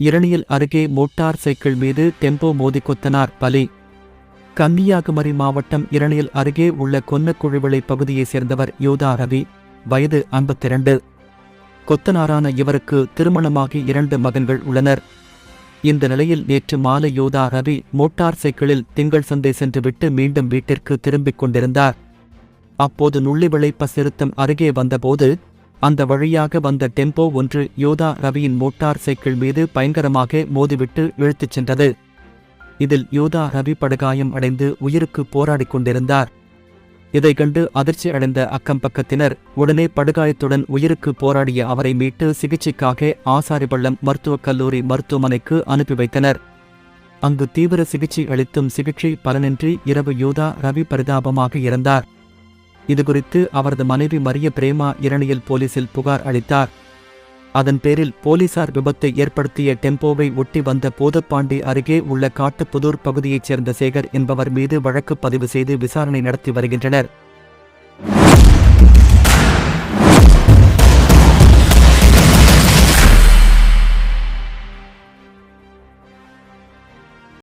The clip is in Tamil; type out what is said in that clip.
இரணியல் அருகே மோட்டார் சைக்கிள் மீது டெம்போ மோதி கொத்தனார் பலி. கன்னியாகுமரி மாவட்டம் இரணியல் அருகே உள்ள கொன்னக்குழிவிளை பகுதியைச் சேர்ந்தவர் யோதா ரவி வயது 52 கொத்தனாரான இவருக்கு திருமணமாகி இரண்டு மகன்கள் உள்ளனர். இந்த நிலையில் நேற்று மாலை யோதா ரவி மோட்டார் சைக்கிளில் திங்கள் சந்தை சென்றுவிட்டு மீண்டும் வீட்டிற்கு திரும்பிக் கொண்டிருந்தார். அப்போது நுள்ளிவிளை பசிருத்தம் அருகே வந்தபோது அந்த வழியாக வந்த டெம்போ ஒன்று யோதா ரவியின் மோட்டார் சைக்கிள் மீது பயங்கரமாக மோதிவிட்டு இழுத்துச் சென்றது. இதில் யோதா ரவி படுகாயம் அடைந்து உயிருக்கு போராடிக் கொண்டிருந்தார். இதை கண்டு அதிர்ச்சி அடைந்த அக்கம் பக்கத்தினர் உடனே படுகாயத்துடன் உயிருக்கு போராடிய அவரை மீட்டு சிகிச்சைக்காக ஆசாரிபள்ளம் மருத்துவக் கல்லூரி மருத்துவமனைக்கு அனுப்பி வைத்தனர். அங்கு தீவிர சிகிச்சை அளித்தும் சிகிச்சை பலனின்றி இரவு யோதா ரவி பரிதாபமாக இறந்தார். இதுகுறித்து அவரது மனைவி மரிய பிரேமா இரணியல் போலீசில் புகார் அளித்தார். அதன் பேரில் போலீசார் விபத்தை ஏற்படுத்திய டெம்போவை ஒட்டி வந்த போதப்பாண்டி அருகே உள்ள காட்டுப்புதூர் பகுதியைச் சேர்ந்த சேகர் என்பவர் மீது வழக்கு பதிவு செய்து விசாரணை நடத்தி வருகின்றனர்.